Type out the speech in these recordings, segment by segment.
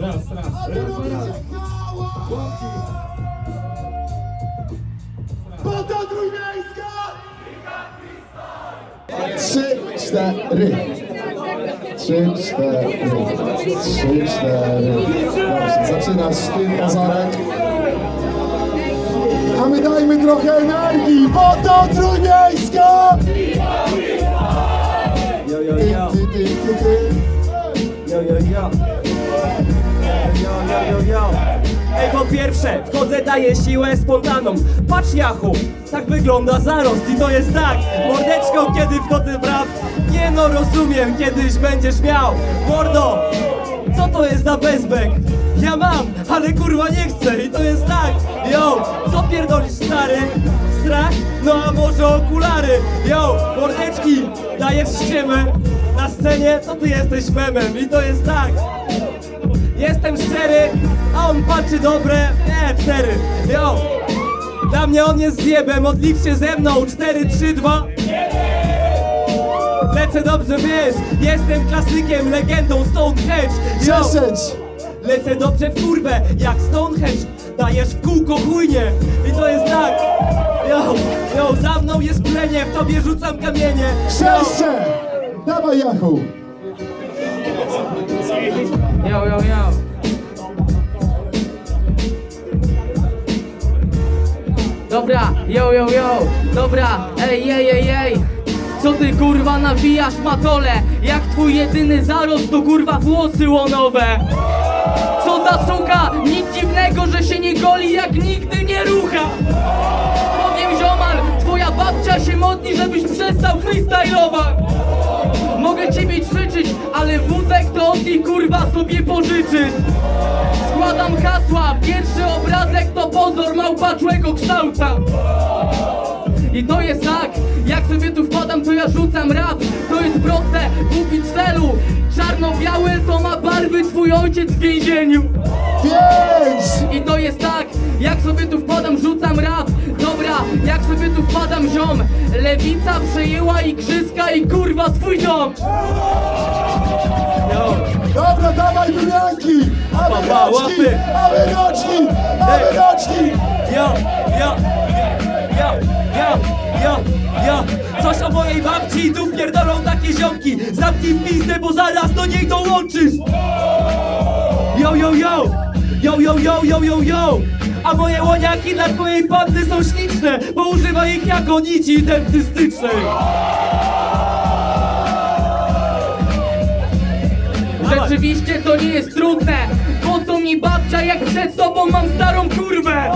Raz, raz. A wy robicie hałas! Banda trójmiejska! Trzy, cztery. Trzy, cztery. Trzy, cztery. Dobrze, zaczynasz ty, Nazarek. A my dajmy trochę energii, bo to trójmiejska! Yo, yo, Ty, yo, ty, ty, ty, ty. yo, yo, yo. Yo. Ej, po pierwsze, wchodzę, daję siłę spontaną. Patrz, Jachu, tak wygląda zarost i to jest tak. Mordeczko, kiedy wchodzę w rap, nie no, rozumiem, kiedyś będziesz miał. Mordo, co to jest za bezbek? Ja mam, ale kurwa nie chcę i to jest tak. Yo, co pierdolisz stary? Strach? No a może okulary? Yo, mordeczki, dajesz ściemę. Na scenie to ty jesteś memem i to jest tak. Jestem szczery, patrzy dobre, nie, cztery. Yo, dla mnie on jest zjebem, odlicz się ze mną, 4, 3, 2. Lecę dobrze, wiesz, jestem klasykiem, legendą Stonehenge. Yo, Dziesięć. lecę dobrze w kurwę, jak Stonehenge. Dajesz w kółko chujnie i to jest tak. Yo, yo, za mną jest plenie, w tobie rzucam kamienie. Yo. Dawaj, Jachu! Yo, yo, yo. Dobra, yo, yo, yo. Dobra, ej, ej, ej, ej. Co ty kurwa nawijasz matole? Jak twój jedyny zarost to kurwa włosy łonowe. Co za suka, nic dziwnego, że się nie goli jak nigdy nie rucha. Powiem ziomal, twoja babcia się modli, żebyś przestał freestylować. Mogę ciebie ćwiczyć, ale wózek to od niej kurwa sobie pożyczysz. Składam hasła, pierwszy obrazek to małpaczłego kształta. I to jest tak, jak sobie tu wpadam, to ja rzucam rap To jest proste, kupić celu Czarno-biały to ma barwy twój ojciec w więzieniu Pięć! I to jest tak, jak sobie tu wpadam, rzucam rap Dobra, jak sobie tu wpadam, ziom Lewica przejęła igrzyska i kurwa twój dom Yo. Dobra, dawaj wymianki! A Pa, my pa, roczki! łapy. A my roczki! A my Ej. roczki! Ja, ja, ja, ja, ja, ja Coś o mojej babci, tu pierdolą takie ziomki. Zamknij pizdę, bo zaraz do niej dołączysz. Yo, yo, yo Yo, yo, yo, yo, yo, yo. A moje łoniaki dla twojej panny są śliczne Bo używa ich jako nici dentystycznej. Rzeczywiście to nie jest trudne. Po co mi babcia, jak przed sobą mam starą kurwę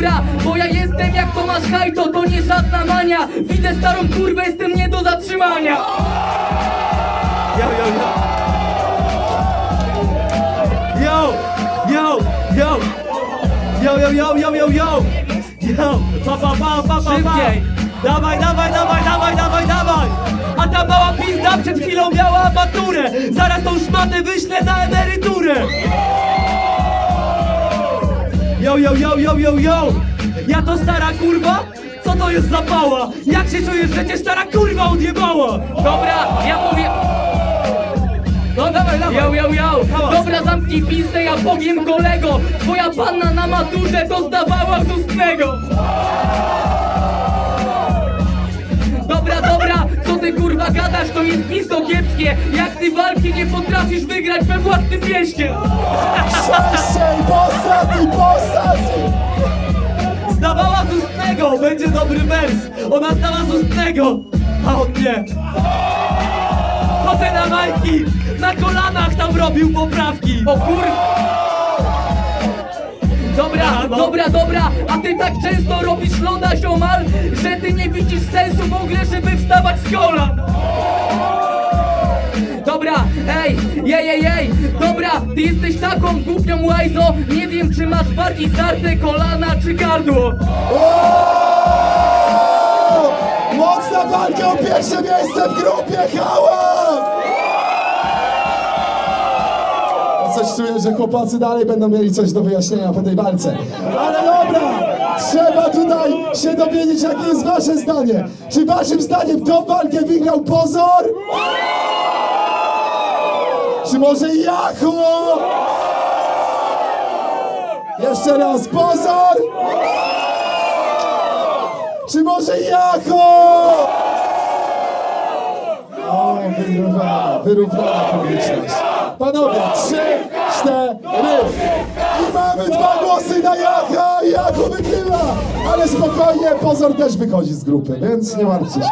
dobra, bo ja jestem jak Tomasz Hajto, to nie żadna mania. Widzę starą kurwę, jestem nie do zatrzymania. Yo, yo, yo. Yo, yo, yo. Yo, yo, yo, yo, yo, yo. Yo, pa, pa, pa, pa, pa, pa. Dawaj, dawaj, dawaj, dawaj, dawaj, dawaj. A ta mała pizda przed chwilą miała maturę. Zaraz tą szmatę wyślę na emeryturę Yo, yo, yo, yo, yo, yo! Ja to stara kurwa? Co to jest za pała? Jak się czujesz, że cię stara kurwa odjebała? Dobra, ja powiem... No dawaj, dawaj. Yo, yo, yo, Hałas. dobra zamknij pizdę, ja powiem kolego. Twoja panna na maturze to zdawała z ustnego Dobra, dobra, co ty kurwa gadasz, to jest pisto kiepskie. Jak ty walki nie potrafisz wygrać we własnym mieście. Przejście i postaci, będzie dobry wers. Ona zdała z ustnego, a on nie. Chodzę na majki, na kolanach tam robił poprawki. O kur... Dobra, dobra, dobra, a ty tak często robisz loda ziomal Że ty nie widzisz sensu w ogóle, żeby wstawać z kolan. Dobra, ej, jej, jej, jej, dobra, ty jesteś taką głupią łajzo Nie wiem, czy masz bardziej zdarte kolana, czy gardło! Mocna walka o pierwsze miejsce w grupie, hałas! Coś czuję, że chłopacy dalej będą mieli coś do wyjaśnienia po tej walce. Ale dobra, trzeba tutaj się dowiedzieć, jakie jest wasze zdanie. Czy waszym zdaniem tą walkę wygrał Pozor? Czy może Jachu? Jeszcze raz, pozor! Czy może Jachu? O, wyrównana, wyrównana publiczność. Panowie, trzy, cztery. I mamy dwa głosy na Jacha. Jachu wygrywa. Ale spokojnie, pozor też wychodzi z grupy, więc nie martwcie się.